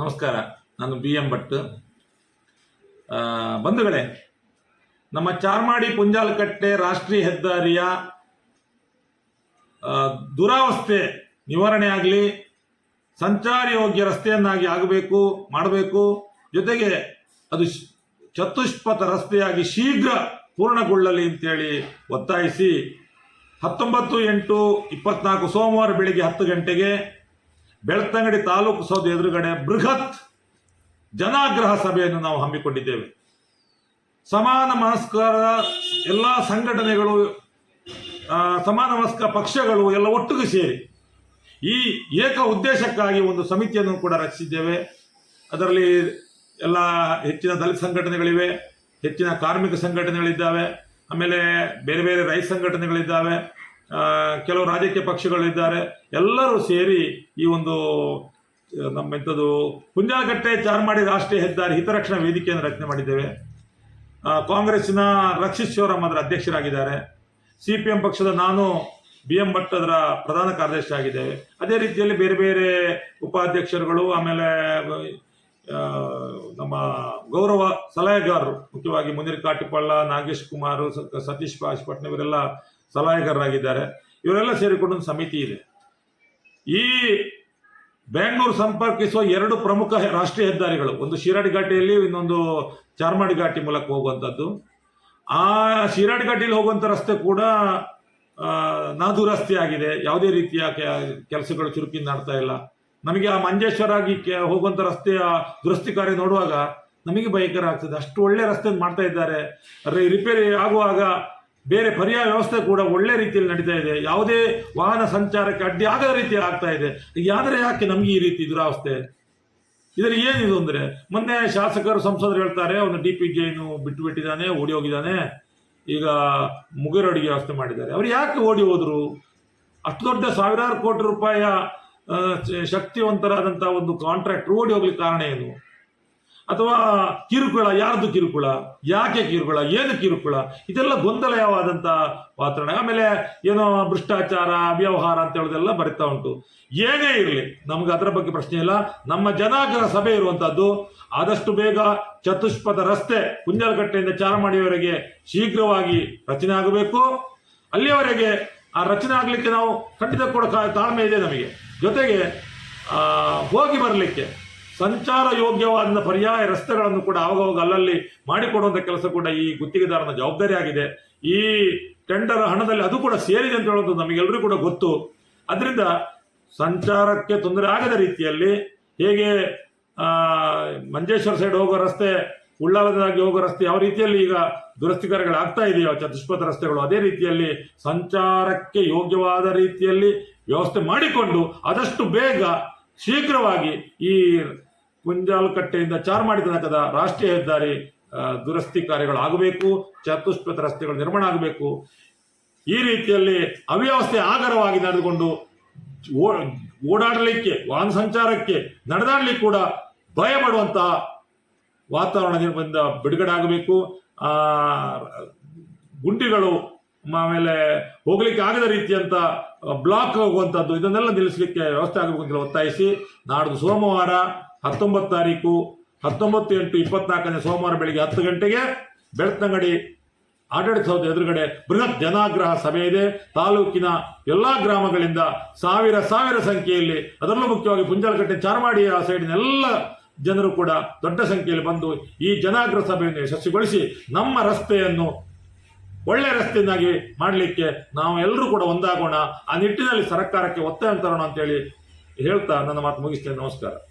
ನಮಸ್ಕಾರ, ನಾನು B M Bhat ಬಂಧುಗಳೇ, ನಮ್ಮ ಚಾರ್ಮಾಡಿ ಪುಂಜಾಲಕಟ್ಟೆ ರಾಷ್ಟ್ರೀಯ ಹೆದ್ದಾರಿಯ ದುರಾವಸ್ಥೆ ನಿವಾರಣೆ ಆಗಲಿ, ಸಂಚಾರ ಯೋಗ್ಯ ರಸ್ತೆಯನ್ನಾಗಿ ಆಗಬೇಕು, ಮಾಡಬೇಕು. ಜೊತೆಗೆ ಅದು ಚತುಷ್ಪಥ ರಸ್ತೆಯಾಗಿ ಶೀಘ್ರ ಪೂರ್ಣಗೊಳ್ಳಲಿ ಅಂತೇಳಿ ಒತ್ತಾಯಿಸಿ, ಹತ್ತೊಂಬತ್ತು ಎಂಟು ಇಪ್ಪತ್ನಾಲ್ಕು ಸೋಮವಾರ ಬೆಳಿಗ್ಗೆ ಹತ್ತು ಗಂಟೆಗೆ ಬೆಳ್ತಂಗಡಿ ತಾಲೂಕು ಸೌಧ ಎದುರುಗಡೆ ಬೃಹತ್ ಜನಾಗ್ರಹ ಸಭೆಯನ್ನು ನಾವು ಹಮ್ಮಿಕೊಂಡಿದ್ದೇವೆ. ಸಮಾನ ಮನಸ್ಕರ, ಎಲ್ಲ ಸಂಘಟನೆಗಳು ಸಮಾನ ಮನಸ್ಕ ಪಕ್ಷಗಳು ಎಲ್ಲ ಒಟ್ಟಿಗೆ ಸೇರಿ ಈ ಏಕ ಉದ್ದೇಶಕ್ಕಾಗಿ ಒಂದು ಸಮಿತಿಯನ್ನು ಕೂಡ ರಚಿಸಿದ್ದೇವೆ. ಅದರಲ್ಲಿ ಎಲ್ಲ ಹೆಚ್ಚಿನ ದಲಿತ ಸಂಘಟನೆಗಳಿವೆ, ಹೆಚ್ಚಿನ ಕಾರ್ಮಿಕ ಸಂಘಟನೆಗಳಿದ್ದಾವೆ, ಆಮೇಲೆ ಬೇರೆ ಬೇರೆ ರೈತ ಸಂಘಟನೆಗಳಿದ್ದಾವೆ. ಕೆಲವು ರಾಜಕೀಯ ಪಕ್ಷಗಳಿದ್ದಾರೆ, ಎಲ್ಲರೂ ಸೇರಿ ಈ ಒಂದು ನಮ್ಮ ಎಂಥದ್ದು ಕುಂಜಾಲಕಟ್ಟೆ ಚಾರ್ಮಾಡಿ ರಾಷ್ಟ್ರೀಯ ಹೆದ್ದಾರಿ ಹಿತರಕ್ಷಣಾ ವೇದಿಕೆಯನ್ನು ರಚನೆ ಮಾಡಿದ್ದೇವೆ. ಕಾಂಗ್ರೆಸ್ಸಿನ ರಕ್ಷಿತ್ ಶಿವರಾಮ್ ಅದರ ಅಧ್ಯಕ್ಷರಾಗಿದ್ದಾರೆ. ಸಿ ಪಿ ಎಂ ಪಕ್ಷದ ನಾನು ಬಿ ಎಂ ಭಟ್ ಅದರ ಪ್ರಧಾನ ಕಾರ್ಯದರ್ಶಿ ಆಗಿದ್ದೇವೆ. ಅದೇ ರೀತಿಯಲ್ಲಿ ಬೇರೆ ಬೇರೆ ಉಪಾಧ್ಯಕ್ಷರುಗಳು, ಆಮೇಲೆ ನಮ್ಮ ಗೌರವ ಸಲಹೆಗಾರರು, ಮುಖ್ಯವಾಗಿ ಮುನಿರ್ ಕಾಟಿಪಳ್ಳ ನಾಗೇಶ್ ಕುಮಾರ್ ಸತೀಶ್ ಪಾಶ್ಪಟ್ನ ಇವರೆಲ್ಲ ಸಲಹೆಗಾರರಾಗಿದ್ದಾರೆ. ಇವರೆಲ್ಲ ಸೇರಿಕೊಂಡು ಸಮಿತಿ ಇದೆ. ಈ ಬೆಂಗಳೂರು ಸಂಪರ್ಕಿಸುವ ಎರಡು ಪ್ರಮುಖ ರಾಷ್ಟ್ರೀಯ ಹೆದ್ದಾರಿಗಳು, ಒಂದು ಶಿರಾಡಿ ಘಾಟಿಯಲ್ಲಿ ಇನ್ನೊಂದು ಚಾರ್ಮಾಡಿ ಘಾಟಿ ಮೂಲಕ ಹೋಗುವಂಥದ್ದು. ಆ ಶಿರಾಡಿ ಘಾಟಿಯಲ್ಲಿ ಹೋಗುವಂಥ ರಸ್ತೆ ಕೂಡ ನಾದುರಸ್ತಿ ನಾದು ರಸ್ತೆ ಆಗಿದೆ. ಯಾವುದೇ ರೀತಿಯ ಕೆಲಸಗಳು ಚುರುಕಿನ ನಡ್ತಾ ಇಲ್ಲ. ನಮಗೆ ಆ ಮಂಜೇಶ್ವರಾಗಿ ಕೆ- ಹೋಗುವಂಥ ರಸ್ತೆಯ ದುರಸ್ತಿ ಕಾರ್ಯ ನೋಡುವಾಗ ನಮಗೆ ಭಯಂಕರ ಆಗ್ತದೆ. ಅಷ್ಟು ಒಳ್ಳೆ ರಸ್ತೆ ಮಾಡ್ತಾ ಇದ್ದಾರೆ. ರಿಪೇರಿ ಆಗುವಾಗ ಬೇರೆ ಪರ್ಯಾಯ ವ್ಯವಸ್ಥೆ ಕೂಡ ಒಳ್ಳೆ ರೀತಿಯಲ್ಲಿ ನಡೀತಾ ಇದೆ. ಯಾವುದೇ ವಾಹನ ಸಂಚಾರಕ್ಕೆ ಅಡ್ಡಿ ಆಗದ ರೀತಿಯಲ್ಲಿ ಆಗ್ತಾ ಇದೆ. ಆದರೆ ಯಾಕೆ ನಮಗೆ ಈ ರೀತಿ ದುರಾವಸ್ಥೆ? ಇದರಲ್ಲಿ ಏನಿದು ಅಂದ್ರೆ, ಮೊನ್ನೆ ಶಾಸಕರು ಸಂಸದರು ಹೇಳ್ತಾರೆ, ಅವನು ಡಿ ಪಿ ಜೈನು ಬಿಟ್ಟು ಬಿಟ್ಟಿದ್ದಾನೆ, ಓಡಿ ಹೋಗಿದ್ದಾನೆ. ಈಗ ಮುಗಿರೊಡಿಗೆ ವ್ಯವಸ್ಥೆ ಮಾಡಿದ್ದಾರೆ. ಅವ್ರು ಯಾಕೆ ಓಡಿ ಹೋದರು? ಅಷ್ಟು ದೊಡ್ಡ ಸಾವಿರಾರು ಕೋಟಿ ರೂಪಾಯಿಯ ಶಕ್ತಿವಂತರಾದಂಥ ಒಂದು ಕಾಂಟ್ರಾಕ್ಟ್ ಓಡಿ ಹೋಗ್ಲಿಕ್ಕೆ ಕಾರಣ ಏನು? ಅಥವಾ ಕಿರುಕುಳ, ಯಾರ್ದು ಕಿರುಕುಳ, ಯಾಕೆ ಕಿರುಕುಳ, ಏನು ಕಿರುಕುಳ, ಇದೆಲ್ಲ ಗೊಂದಲಯವಾದಂಥ ವಾತಾವರಣ. ಆಮೇಲೆ ಏನೋ ಭ್ರಷ್ಟಾಚಾರ, ಅವ್ಯವಹಾರ ಅಂತ ಹೇಳೋದೆಲ್ಲ ಬರಿತಾ ಉಂಟು. ಏನೇ ಇರಲಿ, ನಮ್ಗೆ ಅದರ ಬಗ್ಗೆ ಪ್ರಶ್ನೆ ಇಲ್ಲ. ನಮ್ಮ ಜನಾಗ್ರಹ ಸಭೆ ಇರುವಂತಹದ್ದು, ಆದಷ್ಟು ಬೇಗ ಚತುಷ್ಪದ ರಸ್ತೆ ಕುಂಜಾಲಕಟ್ಟೆಯಿಂದ ಚಾರಮಾಡಿಯವರೆಗೆ ಶೀಘ್ರವಾಗಿ ರಚನೆ ಆಗಬೇಕು. ಅಲ್ಲಿಯವರೆಗೆ ಆ ರಚನೆ ಆಗಲಿಕ್ಕೆ ನಾವು ಖಂಡಿತ ಕೂಡ ತಾಳ್ಮೆ ಇದೆ ನಮಗೆ. ಜೊತೆಗೆ ಹೋಗಿ ಬರಲಿಕ್ಕೆ ಸಂಚಾರ ಯೋಗ್ಯವಾದ ಪರ್ಯಾಯ ರಸ್ತೆಗಳನ್ನು ಕೂಡ ಆವಾಗವಾಗ ಅಲ್ಲಲ್ಲಿ ಮಾಡಿಕೊಡುವಂಥ ಕೆಲಸ ಕೂಡ ಈ ಗುತ್ತಿಗೆದಾರನ ಜವಾಬ್ದಾರಿ ಆಗಿದೆ. ಈ ಟೆಂಡರ್ ಹಣದಲ್ಲಿ ಅದು ಕೂಡ ಸೇರಿದೆ ಅಂತ ಹೇಳೋದು ನಮಗೆಲ್ಲರೂ ಕೂಡ ಗೊತ್ತು. ಅದರಿಂದ ಸಂಚಾರಕ್ಕೆ ತೊಂದರೆ ಆಗದ ರೀತಿಯಲ್ಲಿ ಹೇಗೆ ಮಂಜೇಶ್ವರ ಸೈಡ್ ಹೋಗೋ ರಸ್ತೆ, ಉಳ್ಳಾಲದಾಗಿ ಹೋಗೋ ರಸ್ತೆ ಯಾವ ರೀತಿಯಲ್ಲಿ ಈಗ ದುರಸ್ತಿ ಕಾರ್ಯಗಳು ಆಗ್ತಾ ಇದೆಯೋ, ಚತುಷ್ಪಥ ರಸ್ತೆಗಳು ಅದೇ ರೀತಿಯಲ್ಲಿ ಸಂಚಾರಕ್ಕೆ ಯೋಗ್ಯವಾದ ರೀತಿಯಲ್ಲಿ ವ್ಯವಸ್ಥೆ ಮಾಡಿಕೊಂಡು ಆದಷ್ಟು ಬೇಗ ಶೀಘ್ರವಾಗಿ ಈ ಕುಂಜಾಲಕಟ್ಟೆಯಿಂದ ಚಾರ್ಮಾಡಿ ತನಕದ ರಾಷ್ಟ್ರೀಯ ಹೆದ್ದಾರಿ ದುರಸ್ತಿ ಕಾರ್ಯಗಳು ಆಗಬೇಕು ಚತುಷ್ಪಥ ರಸ್ತೆಗಳು ನಿರ್ಮಾಣ ಆಗಬೇಕು. ಈ ರೀತಿಯಲ್ಲಿ ಅವ್ಯವಸ್ಥೆ ಆಗರವಾಗಿ ನಡೆದುಕೊಂಡು ಓಡಾಡಲಿಕ್ಕೆ, ವಾಹನ ಸಂಚಾರಕ್ಕೆ, ನಡೆದಾಡಲಿಕ್ಕೆ ಕೂಡ ಭಯ ಮಾಡುವಂತಹ ವಾತಾವರಣದಿಂದ ಬಿಡುಗಡೆ ಆಗಬೇಕು. ಗುಂಡಿಗಳು ಆಮೇಲೆ ಹೋಗ್ಲಿಕ್ಕೆ ಆಗದ ರೀತಿಯಂತ ಬ್ಲಾಕ್ ಹೋಗುವಂಥದ್ದು ಇದನ್ನೆಲ್ಲ ನಿಲ್ಲಿಸಲಿಕ್ಕೆ ವ್ಯವಸ್ಥೆ ಆಗಬೇಕು ಅಂತ ಒತ್ತಾಯಿಸಿ. ನಾಡ್ದು ಸೋಮವಾರ ಹತ್ತೊಂಬತ್ತು ತಾರೀಕು ಹತ್ತೊಂಬತ್ತು ಎಂಟು ಇಪ್ಪತ್ನಾಲ್ಕನೇ ಸೋಮವಾರ ಬೆಳಿಗ್ಗೆ ಹತ್ತು ಗಂಟೆಗೆ ಬೆಳ್ತಂಗಡಿ ಆಡಳಿತ ಸೌಧ ಎದುರುಗಡೆ ಬೃಹತ್ ಜನಾಗ್ರಹ ಸಭೆ ಇದೆ. ತಾಲೂಕಿನ ಎಲ್ಲಾ ಗ್ರಾಮಗಳಿಂದ ಸಾವಿರ ಸಾವಿರ ಸಂಖ್ಯೆಯಲ್ಲಿ, ಅದರಲ್ಲೂ ಮುಖ್ಯವಾಗಿ ಪುಂಜಾಲಕಟ್ಟೆ ಆ ಸೈಡಿನ ಎಲ್ಲ ಜನರು ಕೂಡ ದೊಡ್ಡ ಸಂಖ್ಯೆಯಲ್ಲಿ ಬಂದು ಈ ಜನಾಗ್ರಹ ಸಭೆಯನ್ನು ಯಶಸ್ವಿಗೊಳಿಸಿ ನಮ್ಮ ರಸ್ತೆಯನ್ನು ಒಳ್ಳೆ ರಸ್ತೆಯನ್ನಾಗಿ ಮಾಡಲಿಕ್ಕೆ ನಾವು ಎಲ್ಲರೂ ಕೂಡ ಒಂದಾಗೋಣ. ಆ ನಿಟ್ಟಿನಲ್ಲಿ ಸರ್ಕಾರಕ್ಕೆ ಒತ್ತಾಯ ತರೋಣ ಅಂತೇಳಿ ಹೇಳ್ತಾ ನನ್ನ ಮಾತು ಮುಗಿಸ್ತೇನೆ. ನಮಸ್ಕಾರ.